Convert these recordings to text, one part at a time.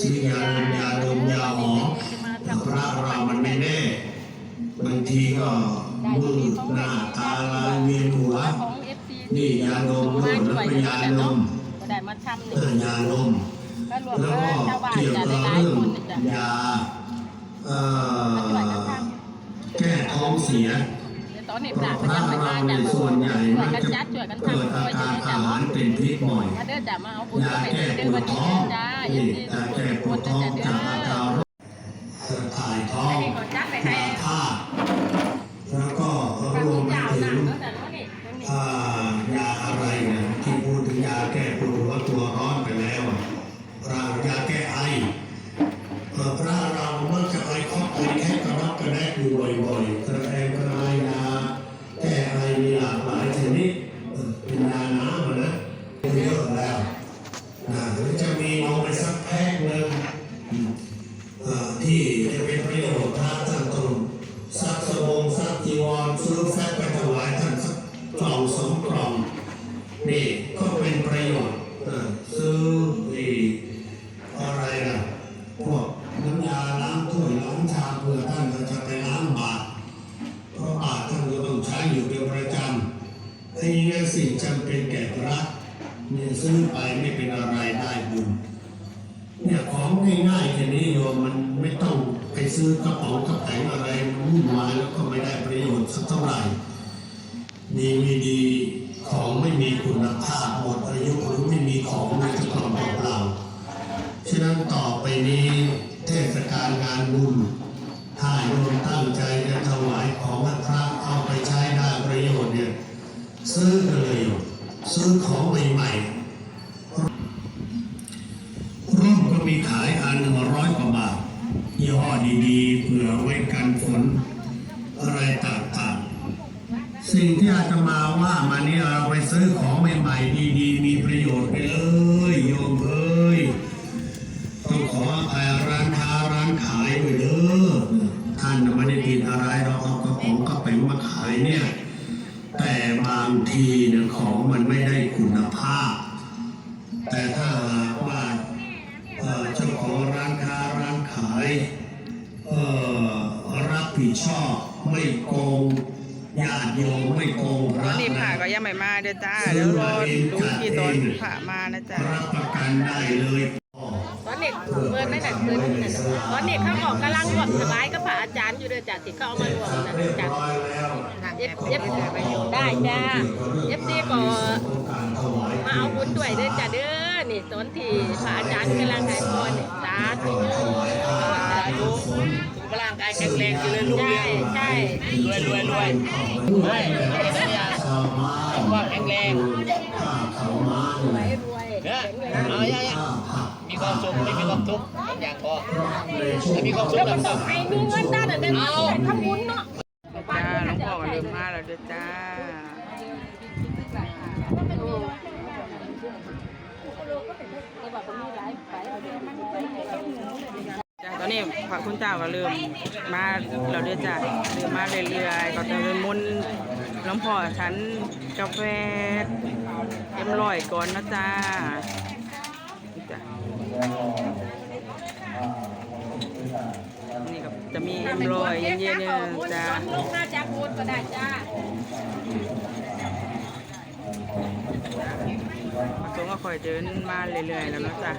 ซื้อยาดมยาดมยาหอมพระเรามันไม่แน่บางทีก็มืดหน้าตาลายเวียนหัวนี่ยาดมโน่นแล้วก็ยาดมยาดมแล้วก็เกี่ยวกับเรื่องยาแก้ท้องเสีย เดี๋ยวตอนนี้เพปราราะบพระจำไปเรามาในจากส่วนใหญ่ช่วมัยนกันจะจัดช่วยกันเกิดทำอาช่วยกาจะรได้อาจับหารเป็นพิษบ่อยถ้าเดินจะมาเอาบุญยาไปแก้เดิปนววัดนนี้ท้องจ้านี่ยาแก้ปวดท้องจากอาการโร เซื้อกระเป๋องกระแป๋งอะไรวุ่นวายแล้วก็ไม่ได้ประโยชน์สักเท่าไหร่ดีไม่ดีของไม่มีคุณภาพหมดอายุหรือไม่มีของในกระกล่องเปล่าฉะนั้นต่อไปนี้เทศกาลงานบุญถ้าโยมตั้งใจจะถวายของพระเอาไปใช้ได้ประโยชน์เนี่ยซื้อเลยซื้อของใหม่ๆ ดีๆเผื่อไว้กันฝนอะไรต่างๆ สิ่งที่อาตมาว่ามานี่เราไปซื้อของใหม่ๆดีๆ มีประโยชน์ไปเลยโยมเอ้ยต้องขออภัยร้านค้าร้านขายด้วยเด้อท่านไม่ได้ผิดอะไรเราเอากระป๋องกระเป๋งมาขายเนี่ย แต่บางทีเนี่ยของมันไม่ได้คุณภาพ แต่ถ้าหากว่าเจ้าของร้านค้าร้านขาย ผิดชอบไม่โกงญาติโยมไม่โกงพตอระนนี้ผ่าก็ยังไม่มาเด้อจ้าเดี๋ยวรอดูกี่ตอนผ่ามานะจ๊ะรับประกันได้เลยตอนนี้เปิดไม่ได้เปิดนั่นน่ะตอนนี้เขาบอกกำลังรวมสบายก็พระอาจารย์อยู่เด้อจ้ะที่เขาเอามารวมนั่นเรียบจ้ะร้อยแล้วเอฟเอฟได้จ้าเอฟซีก็มาเอาบุญด้วยเด้อจ้าเด้อนี่ตอนที่พระอาจารย์กำลังให้พรนี่สาธุสาธุ ร่างกายแข็งแรงอยู่เลยลูกใช่เรียนใช่รวยรวยรวยไม่ว่าแข็งแรงเขามารวยรวยเนี่ยแข็งแรงเอาอย่าอย่ามีความสุขไม่มีความทุกข์อย่างพอถ้ามีความสุขแล้วแบก็บต้องให้มีเงินได้แต่เดินมาทำบุญเนาะจ้าหลวงพ่อก็เริ่มมาแล้วเด้อจ้าจ้าต อนนี้พระคุณเจ้าก็เริ่มมาเราเด้อจ้าเริ่มมาเรื่อยๆก็จะเป็นมุนหลวงพ่อฉันกาแฟเอ็มร้อยก่อนนะจ้าจ้านี่ก็จะมีเอ็มร้อยเย็นๆจ้าลูกน่าจะบุญก็ได้จ้า มาส่งก็คอยเดินมาเรื่อยๆแล้วเนาะจ๊ะ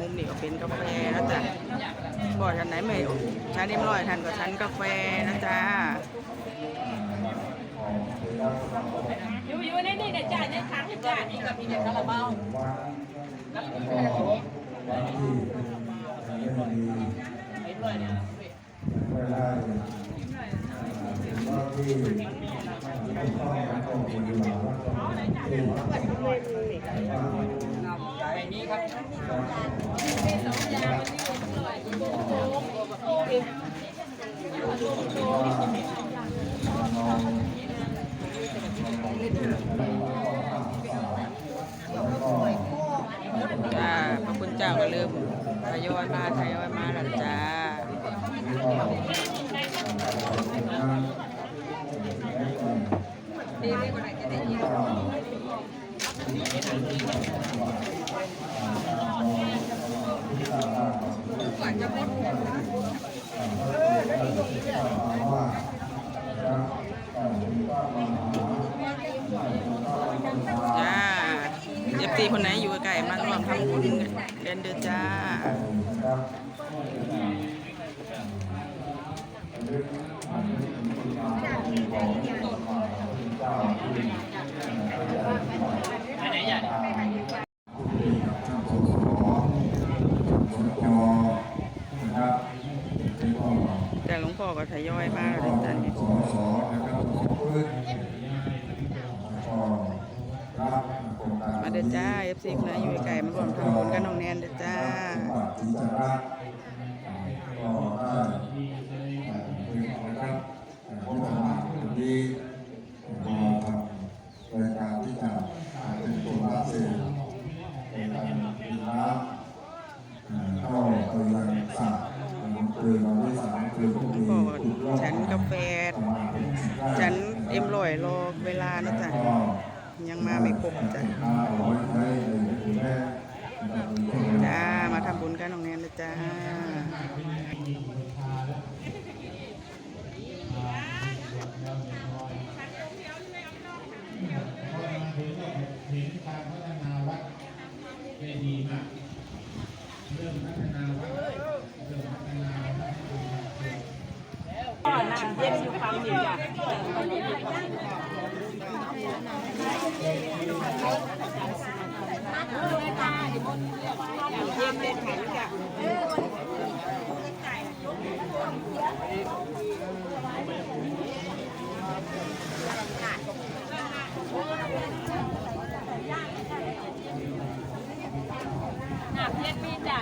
มุมนี้ก็เป็นกาแฟนะจ๊ะบ่อท่านไหนไม่ชั้นเอ็มร้อยท่าน กาแฟนะจ๊ะอยู่อยู่ในนี่เดี๋ยวจ้าในถังจ้านี่ก็มีเด็กคาราบาวนี้ครับ จ้าพระคุณเจ้าก็เริ่มทยอยมาทยอยมาแล้วจ้าจ้าเอฟซีคนไหนอยู่ ทำบุญเดินเดือจ้าไหนอย่าแต่หลวงพ่อก็ทยอยมาแล้วจ้ะมาเด้อจ้า เอฟซีคนไหนอยู่ไกลๆมาร่วมทำบุญ จ้า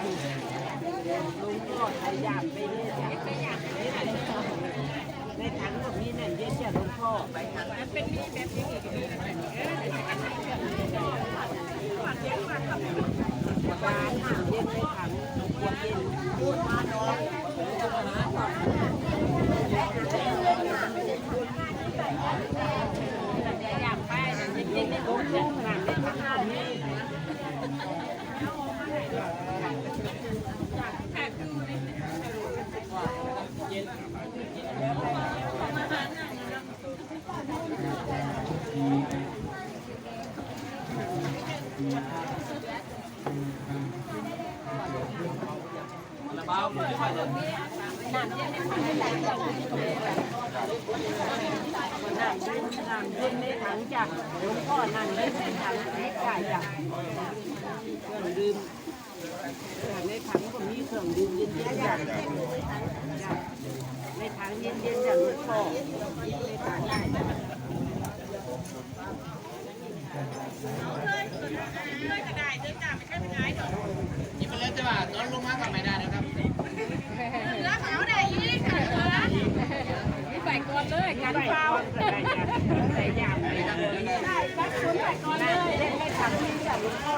จ้ะเกือบเย็นฟ้ามันเลยเย็นเย็นเย็นเย็นเย็นเย็นถังเย็นเย็นจ้ะนะลูกรอดน้ำเย็นเย็นไม่ขังมันไม่แซ่บมันเลยจ้ะมันแบบนี้ในในดันไหนเย็นนี้จ้ะแซ่บอยากไปเย็นเย็นไม่รู้จะขนาดไหนขนาดนี้ น้ำเย็นน้ำเย็นใน ถังจ้ะหลวงพ่อนั่งเล่นในถังในไก่จ้ะเครื่องดื่มในถังก็มีเครื่องดื่มเย็นๆจ้ะจ้ะในถังเย็นๆจ้ะหลวงพ่อในถังได้จ้ะ นี่มันเล่นจะว่าตอนลงมาทำไม่ได้นะครับ ใส่ก่ อนเลยกันเปล่าใส่ยางได้ปักคุณใส่ก่อนเลยเล่นในถังนี้จ้ะหลวงพ่อ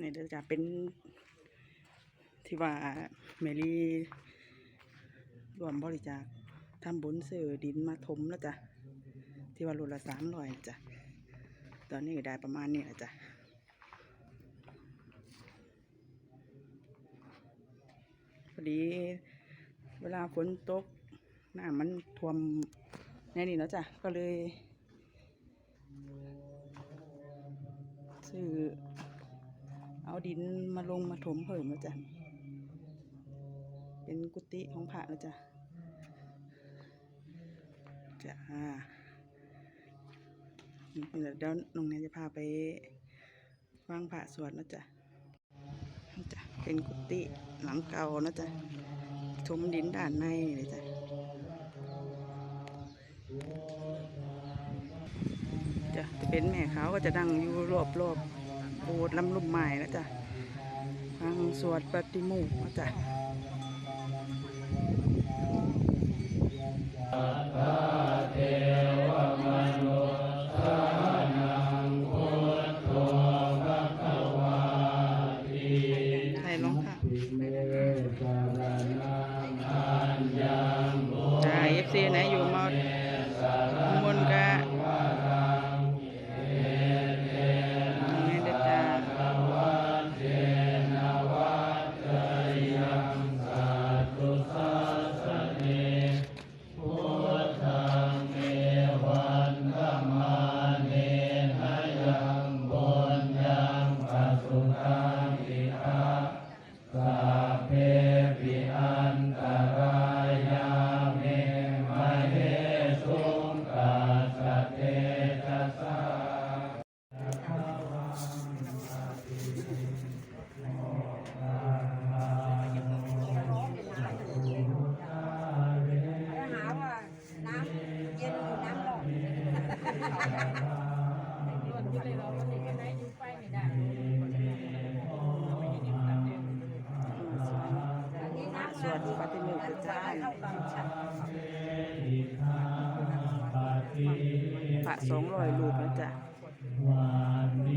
นี่เดี๋ยวจะเป็นที่ว่าเมลี่รวมบริจาคทำบุญซื้อดินมาถมแล้วจ้ะที่ว่ารูละสามร้อยจ้ะ ตอนนี้ได้ประมาณนี้แหละจ้ะพอดีเวลาฝนตกน้ำมันท่วมในนี่เนาะจ้ะก็เลยซื้อเอาดินมาลงมาถมเพิ่มแล้วจ้ะเป็นกุฏิของพระแล้วจ้ะจ้ะ นี่เดี๋ยวเดี๋ยวน้องแนนจะพาไปวางพระสวดนะจ๊ะจ้ะเป็นกุฏิหลังเก่านะจ๊ะถมดินด้านในนี่เลยจ้ะจ้ะจะเป็นแม่เขาก็จะดังอยู่รอบรอบๆโบสถ์ลำลุ่มไม้นะจ๊ะฟังสวดปฏิโมกข์นะจ๊ะ สวดปฏิโมกข์จ้าพระสองร้อยรูปนะจ๊ะปิ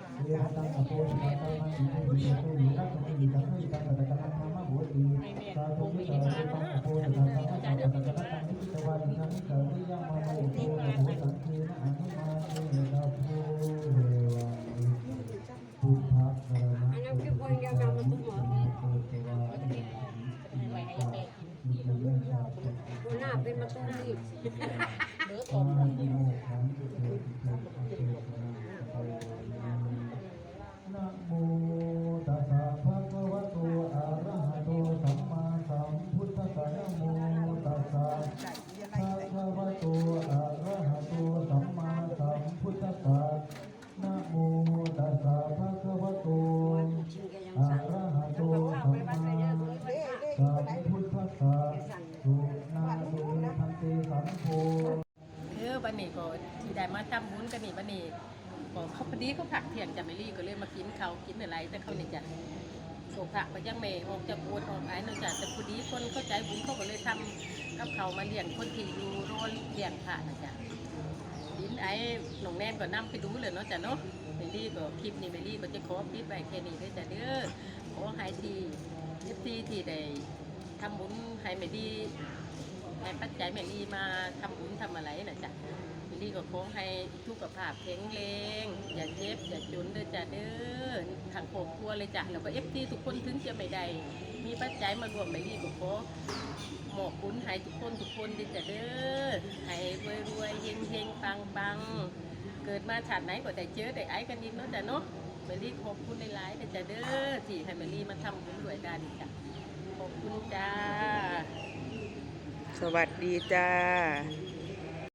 ร์ผม วันนี้ก็ที่ได้มาทำบุญกันนี่วันนี้ก็เขาพอดีเขาผักเที่ยงจะไม่รีก็เลยมากินเขากินอะไรแต่เขาเนี่ยจะโศกผักไปยังเมย์ออกจากปวดออกไอ้นั่นจ้ะแต่พอดีคนเข้าใจบุญเขาก็เลยทำกับเขามาเลี้ยงคนที่อยู่โรนเลี้ยงพระนะจ๊ะดินไอ้หนองแนมก็นำไปดูเลยเนาะจ้ะเนาะเมลี่ก็คลิปนี้เมลี่ก็จะขอคลิปไว้แค่นี้ด้วยจ้ะเด้อขอให้ทีเอฟซีที่ได้ทำบุญให้เมลี่ ให้ปัจจัยแม่ลีมาทำบุญทำอะไรนะจ๊ะแม่ลีก็ขอให้ทุกภาพแข็งแรงอย่าเจ็บอย่าจนเด้อจ้ะเด้อทางครอบครัวเลยจ้ะแล้วก็เอฟซีทุกคนถึงจะไม่ได้มีปัจจัยมารวมแม่ลีก็ขอหมอกบุญให้ทุกคนทุกคนเด้อจ้ะเด้อให้รวยรวยๆเฮงเฮงปังปังเกิดมาชาติไหนก็ได้เจอได้ไอ้กันอีกเนาะจ้ะเนาะแม่ลีขอบคุณหลายๆเด้อจ้ะเด้อที่ให้แม่ลีมาทำบุญด้วยกันจ้ะขอบคุณจ้า สวัสดีจ้า